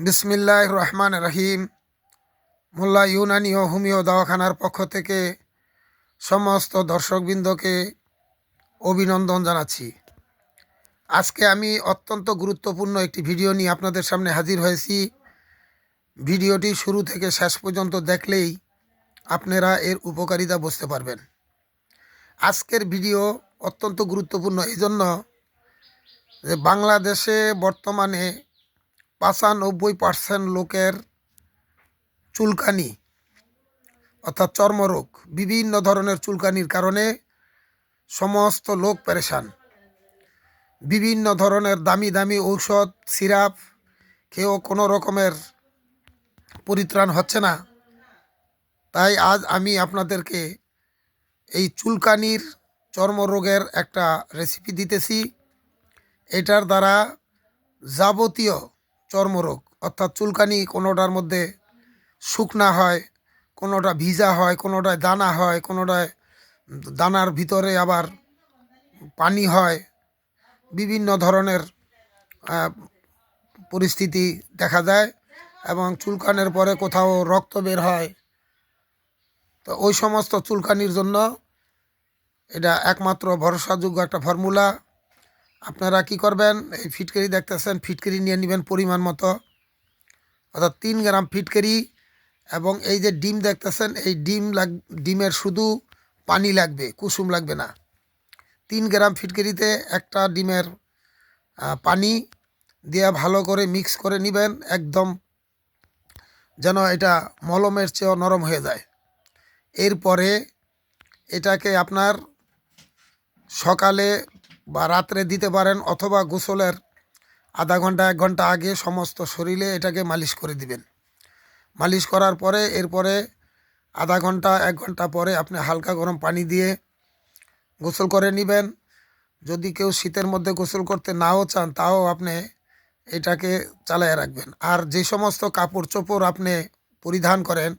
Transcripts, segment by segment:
বিসমিল্লাহ রহমান রহিম। মোল্লা ইউনানি ও হোমিও দাওয়াখানার পক্ষ থেকে সমস্ত দর্শকবৃন্দকে অভিনন্দন জানাচ্ছি। আজকে আমি অত্যন্ত গুরুত্বপূর্ণ একটি ভিডিও নিয়ে আপনাদের সামনে হাজির হয়েছি। ভিডিওটি শুরু থেকে শেষ পর্যন্ত দেখলেই আপনারা এর উপকারিতা বুঝতে পারবেন। আজকের ভিডিও অত্যন্ত গুরুত্বপূর্ণ। এই জন্য যে বাংলাদেশে বর্তমানে পঁচানব্বই পার্সেন্ট লোকের চুলকানি, অর্থাৎ চর্মরোগ, বিভিন্ন ধরনের চুলকানির কারণে সমস্ত লোক পেরেশান। বিভিন্ন ধরনের দামি দামি ঔষধ, সিরাপ খেয়েও কোনো রকমের পরিত্রাণ হচ্ছে না। তাই আজ আমি আপনাদেরকে এই চুলকানির চর্মরোগের একটা রেসিপি দিতেছি। এটার দ্বারা যাবতীয় চর্মরোগ, অর্থাৎ চুলকানি কোনোটার মধ্যে শুকনা হয়, কোনোটা ভিজা হয়, কোনোটায় দানা হয়, কোনোটায় দানার ভিতরে আবার পানি হয়। বিভিন্ন ধরনের পরিস্থিতি দেখা যায় এবং চুলকানের পরে কোথাও রক্ত বের হয়। তো ওই সমস্ত চুলকানির জন্য এটা একমাত্র ভরসাযোগ্য একটা ফর্মুলা। আপনারা কি করবেন? এই ফিটকারি দেখতেছেন, ফিটকারি নিয়ে নেবেন পরিমাণ মতো। অর্থাৎ তিন গ্রাম ফিটকারি এবং এই যে ডিম দেখতেছেন, এই ডিম লাগ, ডিমের শুধু পানি লাগবে, কুসুম লাগবে না। তিন গ্রাম ফিটকারিতে একটা ডিমের পানি দিয়ে ভালো করে মিক্স করে নেবেন, একদম যেন এটা মলমের চেয়েও নরম হয়ে যায়। এরপরে এটাকে আপনার সকালে বা রাত্রে দিতে পারেন অথবা গোসলের আধা ঘণ্টা, এক ঘণ্টা আগে সমস্ত শরীরে এটাকে মালিশ করে দিবেন। মালিশ করার পরে, এরপরে আধা ঘণ্টা, এক ঘণ্টা পরে আপনি হালকা গরম পানি দিয়ে গোসল করে নেবেন। যদি কেউ শীতের মধ্যে গোসল করতে নাও চান, তাও আপনি এটাকে চালায় রাখবেন। আর যে সমস্ত কাপড় চোপড় আপনি পরিধান করেন,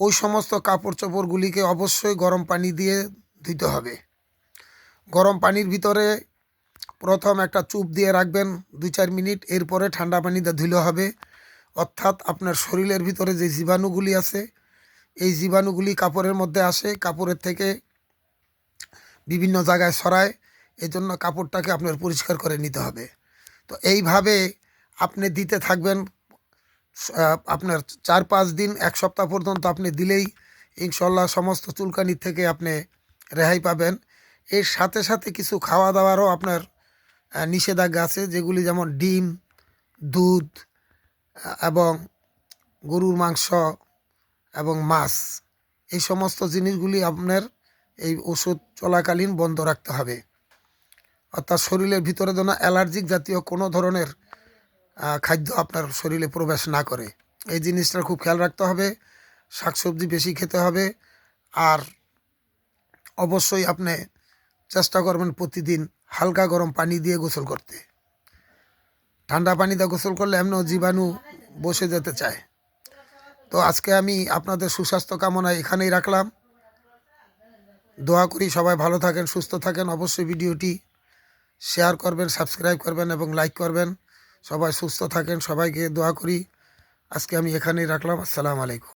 ওই সমস্ত কাপড় চোপড়গুলিকে অবশ্যই গরম পানি দিয়ে ধুতে হবে। গরম পানির ভিতরে প্রথম একটা চুপ দিয়ে রাখবেন দুই চার মিনিট, এরপরে ঠান্ডা পানিতে ধুলে হবে। অর্থাৎ আপনার শরীরের ভিতরে যে জীবাণুগুলি আছে, এই জীবাণুগুলি কাপড়ের মধ্যে আসে, কাপড়ের থেকে বিভিন্ন জায়গায় সরায় এই জন্য কাপড়টাকে আপনার পরিষ্কার করে নিতে হবে। তো এইভাবে আপনি দিতে থাকবেন আপনার চার পাঁচ দিন, এক সপ্তাহ পর্যন্ত আপনি দিলেই ইনশাল্লাহ সমস্ত চুলকানির থেকে আপনি রেহাই পাবেন। এর সাথে সাথে কিছু খাওয়া দাওয়ারও আপনার নিষেধাজ্ঞা আছে, যেগুলি যেমন ডিম, দুধ এবং গরুর মাংস এবং মাছ। এই সমস্ত জিনিসগুলি আপনার এই ওষুধ চলাকালীন বন্ধ রাখতে হবে। অর্থাৎ শরীরের ভিতরে যেন অ্যালার্জিক জাতীয় কোনো ধরনের খাদ্য আপনার শরীরে প্রবেশ না করে। এই জিনিসটার খুব খেয়াল রাখতে হবে, শাকসবজি বেশি খেতে হবে, আর অবশ্যই আপনি চেষ্টা করবেন প্রতিদিন হালকা গরম পানি দিয়ে গোসল করতে। ঠান্ডা পানিতে গোসল করলে এমনও জীবাণু বসে যেতে চায়। তো আজকে আমি আপনাদের সুস্বাস্থ্য কামনা এখানেই রাখলাম। দোয়া করি সবাই ভালো থাকেন, সুস্থ থাকেন। অবশ্যই ভিডিওটি শেয়ার করবেন, সাবস্ক্রাইব করবেন এবং লাইক করবেন। সবাই সুস্থ থাকেন, সবাইকে দোয়া করি। আজকে আমি এখানেই রাখলাম। আসসালামু আলাইকুম।